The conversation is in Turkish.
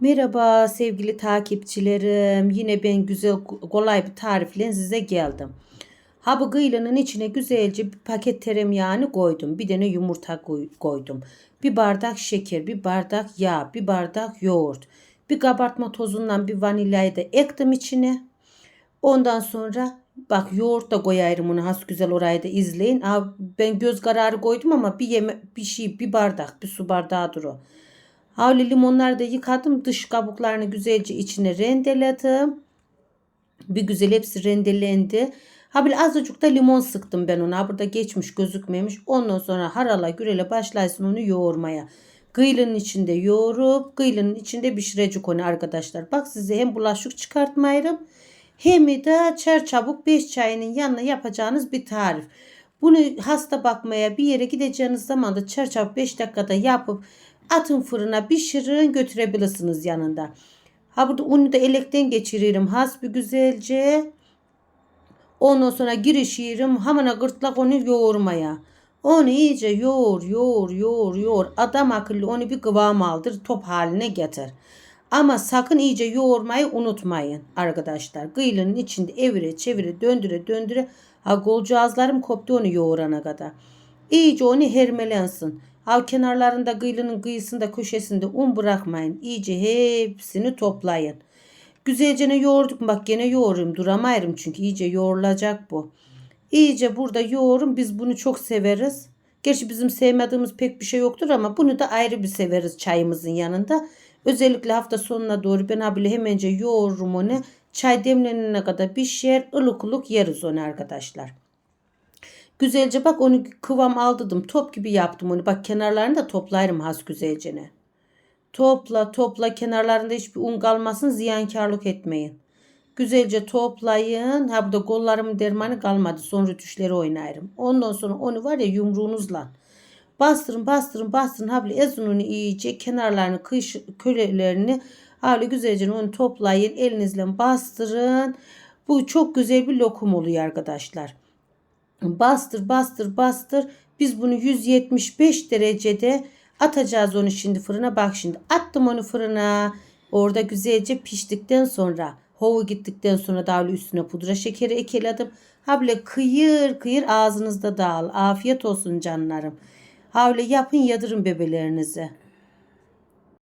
Merhaba sevgili takipçilerim. Yine ben güzel kolay bir tarifle size geldim. Ha bu kıylının içine güzelce bir paket tereyağını koydum. Bir tane yumurta koy- koydum. Bir bardak şeker, bir bardak yağ, bir bardak yoğurt. Bir kabartma tozundan bir vanilyayı da ektim içine. Ondan sonra bak yoğurt da koyarım onu has güzel orayı da izleyin. Aa, ben göz kararı koydum ama bir yeme bir şey bir bardak bir su bardağıdır o. Havlu limonları da yıkadım. Dış kabuklarını güzelce içine rendeledim. Bir güzel hepsi rendelendi. Ha bir azıcık da limon sıktım ben ona. Burada geçmiş gözükmemiş. Ondan sonra harala gürele başlaysın onu yoğurmaya. Kıylının içinde yoğurup kıylının içinde pişirecek onu arkadaşlar. Bak size hem bulaşık çıkartmayırım hem de çer çabuk 5 çayının yanına yapacağınız bir tarif. Bunu hasta bakmaya bir yere gideceğiniz zaman da çer çabuk 5 dakikada yapıp atın fırına pişirin götürebilirsiniz yanında. Ha burada unu da elekten geçiririm. Has bir güzelce. Ondan sonra girişirim. Hemen gırtlak onu yoğurmaya. Onu iyice yoğur, yoğur, yoğur, yoğur. Adam akıllı onu bir kıvam aldır, top haline getir. Ama sakın iyice yoğurmayı unutmayın arkadaşlar. Kıylının içinde evire çevire döndüre döndüre. Ha golcağızlarım onu yoğurana kadar. İyice onu hermelensin. Ha kenarlarında kıylının kıyısında köşesinde un bırakmayın. İyice hepsini toplayın. Güzelce ne yoğurduk bak gene yoğururum duramayırım çünkü iyice yoğrulacak bu. İyice burada yoğurun biz bunu çok severiz. Gerçi bizim sevmediğimiz pek bir şey yoktur ama bunu da ayrı bir severiz çayımızın yanında. Özellikle hafta sonuna doğru ben abile hemence yoğururum onu. Çay demlenene kadar pişer ılık ılık yeriz onu arkadaşlar. Güzelce bak onu kıvam aldırdım. Top gibi yaptım onu. Bak kenarlarını da toplarım has güzelce. Topla topla kenarlarında hiçbir un kalmasın ziyankarlık etmeyin. Güzelce toplayın. Ha burada kollarımın dermanı kalmadı. Son rütüşleri oynarım. Ondan sonra onu var ya yumruğunuzla bastırın bastırın bastırın. Ha böyle ezin onu iyice kenarlarını kış kölelerini öyle güzelce onu toplayın. Elinizle bastırın. Bu çok güzel bir lokum oluyor arkadaşlar. Bastır bastır bastır. Biz bunu 175 derecede atacağız onu şimdi fırına. Bak şimdi attım onu fırına. Orada güzelce piştikten sonra hovu gittikten sonra da öyle üstüne pudra şekeri ekeledim. Ha böyle kıyır kıyır ağzınızda dağıl. Afiyet olsun canlarım. Havle yapın yadırın bebelerinize.